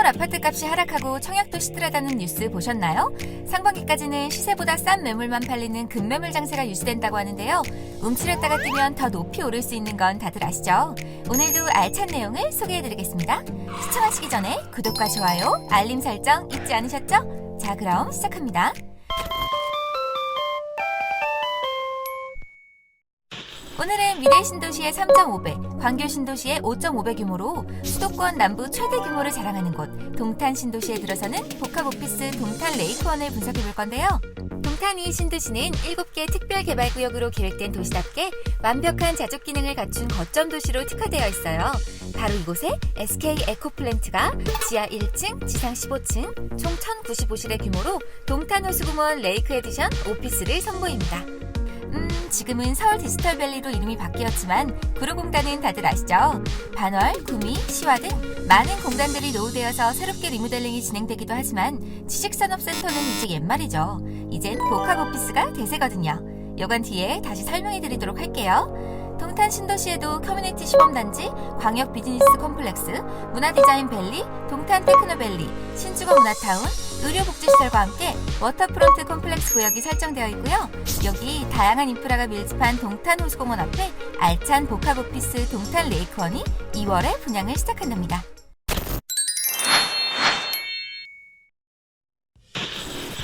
서울 아파트 값이 하락하고 청약도 시들하다는 뉴스 보셨나요? 상반기까지는 시세보다 싼 매물만 팔리는 급매물 장세가 유지된다고 하는데요. 움츠렸다가 뛰면 더 높이 오를 수 있는 건 다들 아시죠? 오늘도 알찬 내용을 소개해드리겠습니다. 시청하시기 전에 구독과 좋아요, 알림 설정 잊지 않으셨죠? 자, 그럼 시작합니다. 오늘은 미래 신도시의 3.5배, 광교 신도시의 5.5배 규모로 수도권 남부 최대 규모를 자랑하는 곳 동탄 신도시에 들어서는 복합 오피스 동탄 레이크원을 분석해 볼 건데요. 동탄 이 신도시는 7개 특별 개발 구역으로 계획된 도시답게 완벽한 자족 기능을 갖춘 거점 도시로 특화되어 있어요. 바로 이곳에 SK 에코플랜트가 지하 1층, 지상 15층, 총 1095실의 규모로 동탄 호수공원 레이크 에디션 오피스를 선보입니다. 음, 지금은 서울 디지털밸리로 이름이 바뀌었지만 구로공단은 다들 아시죠? 반월, 구미, 시와 등 많은 공단들이 노후되어서 새롭게 리모델링이 진행되기도 하지만 지식산업센터는 이제 옛말이죠. 이젠 복합 오피스가 대세거든요. 요건 뒤에 다시 설명해 드리도록 할게요. 동탄 신도시에도 커뮤니티 시범단지, 광역 비즈니스 콤플렉스, 문화디자인 밸리, 동탄 테크노밸리, 신주거 문화타운, 의료복지시설과 함께 워터프론트 콤플렉스 구역이 설정되어 있고요. 여기 다양한 인프라가 밀집한 동탄 호수공원 앞에 알찬 복합 오피스 동탄 레이크원이 2월에 분양을 시작한답니다.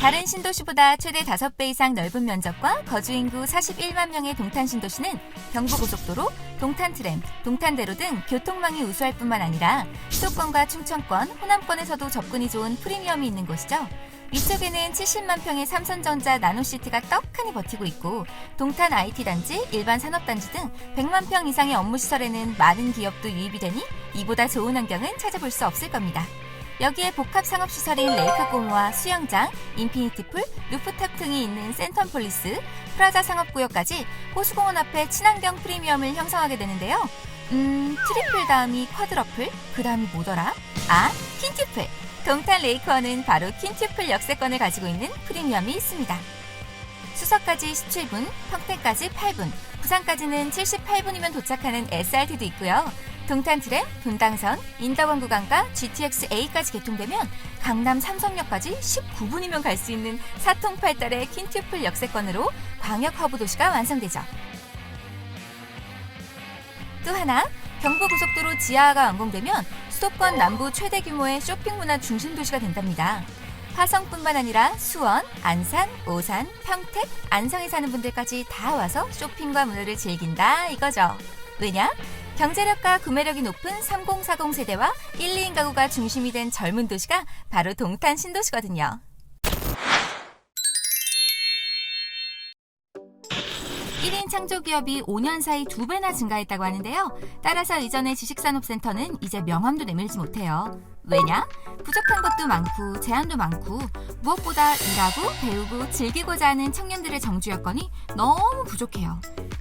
다른 신도시보다 최대 5배 이상 넓은 면적과 거주 인구 41만 명의 동탄 신도시는 경부고속도로, 동탄트램, 동탄대로 등 교통망이 우수할 뿐만 아니라 수도권과 충청권, 호남권에서도 접근이 좋은 프리미엄이 있는 곳이죠. 위쪽에는 70만 평의 삼성전자 나노시티가 떡하니 버티고 있고 동탄 IT 단지, 일반 산업 단지 등 100만 평 이상의 업무 시설에는 많은 기업도 유입이 되니 이보다 좋은 환경은 찾아볼 수 없을 겁니다. 여기에 복합 상업 시설인 레이크 공호와 수영장, 인피니티풀, 루프탑 등이 있는 센텀폴리스, 프라자 상업구역까지 호수공원 앞에 친환경 프리미엄을 형성하게 되는데요. 음, 트리플 다음이 쿼드러플, 그 다음이 뭐더라? 아, 퀸티플. 동탄 레이크원은 바로 퀸티플 역세권을 가지고 있는 프리미엄이 있습니다. 수서까지 17분, 평택까지 8분, 부산까지는 78분이면 도착하는 SRT도 있고요. 동탄 트램, 분당선, 인덕원 구간과 GTX A까지 개통되면 강남 삼성역까지 19분이면 갈 수 있는 사통팔달의 퀸튜플 역세권으로 광역 허브 도시가 완성되죠. 또 하나, 경부고속도로 지하가 완공되면 수도권 남부 최대 규모의 쇼핑 문화 중심 도시가 된답니다. 화성뿐만 아니라 수원, 안산, 오산, 평택, 안성에 사는 분들까지 다 와서 쇼핑과 문화를 즐긴다 이거죠. 왜냐? 경제력과 구매력이 높은 3040 세대와 1, 2인 가구가 중심이 된 젊은 도시가 바로 동탄 신도시거든요. 1인 창조 기업이 5년 사이 두 배나 증가했다고 하는데요. 따라서 이전의 지식산업센터는 이제 명함도 내밀지 못해요. 왜냐? 부족한 것도 많고 제한도 많고 무엇보다 일하고 배우고 즐기고자 하는 청년들의 정주 여건이 너무 부족해요.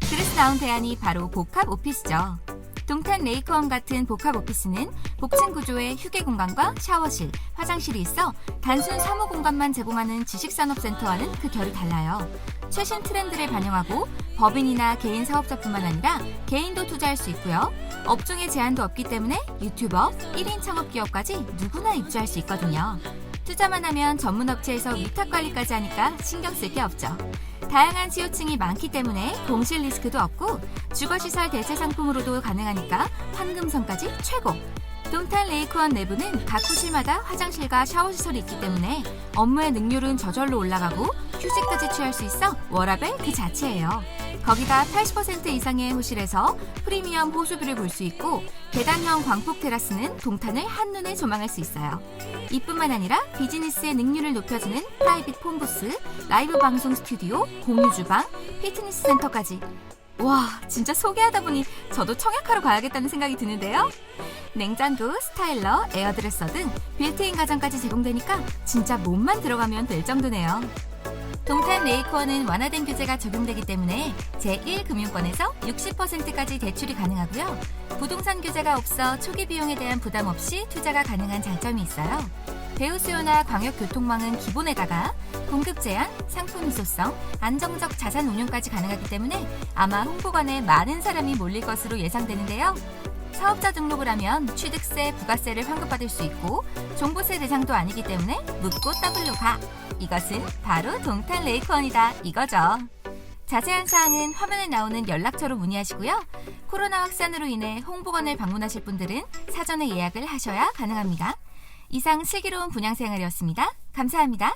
그래서 나온 대안이 바로 복합 오피스죠. 동탄 레이크원 같은 복합 오피스는 복층 구조의 휴게 공간과 샤워실, 화장실이 있어 단순 사무 공간만 제공하는 지식산업센터와는 그 결이 달라요. 최신 트렌드를 반영하고 법인이나 개인 사업자뿐만 아니라 개인도 투자할 수 있고요. 업종의 제한도 없기 때문에 유튜버, 1인 창업 기업까지 누구나 입주할 수 있거든요. 투자만 하면 전문 업체에서 위탁 관리까지 하니까 신경 쓸 게 없죠. 다양한 지호층이 많기 때문에 공실 리스크도 없고 주거시설 대체 상품으로도 가능하니까 황금성까지 최고! 동탄 레이크원 내부는 각 호실마다 화장실과 샤워 시설이 있기 때문에 업무의 능률은 저절로 올라가고 휴식까지 취할 수 있어 워라벨 그 자체예요. 거기다 80% 이상의 호실에서 프리미엄 호수뷰를 볼 수 있고 계단형 광폭 테라스는 동탄을 한눈에 조망할 수 있어요. 이뿐만 아니라 비즈니스의 능률을 높여주는 프라이빗 폰부스, 라이브 방송 스튜디오, 공유 주방, 피트니스 센터까지. 와, 진짜 소개하다 보니 저도 청약하러 가야겠다는 생각이 드는데요. 냉장고, 스타일러, 에어드레서 등 빌트인 가전까지 제공되니까 진짜 몸만 들어가면 될 정도네요. 동탄 레이코어는 완화된 규제가 적용되기 때문에 제1금융권에서 60%까지 대출이 가능하고요. 부동산 규제가 없어 초기 비용에 대한 부담 없이 투자가 가능한 장점이 있어요. 배우 수요나 광역 교통망은 기본에다가 공급 제한, 상품 희소성, 안정적 자산 운용까지 가능하기 때문에 아마 홍보관에 많은 사람이 몰릴 것으로 예상되는데요. 사업자 등록을 하면 취득세, 부가세를 환급받을 수 있고 종부세 대상도 아니기 때문에 묻고 더블로 가. 이것은 바로 동탄 레이크원이다 이거죠. 자세한 사항은 화면에 나오는 연락처로 문의하시고요. 코로나 확산으로 인해 홍보관을 방문하실 분들은 사전에 예약을 하셔야 가능합니다. 이상 슬기로운 분양생활이었습니다. 감사합니다.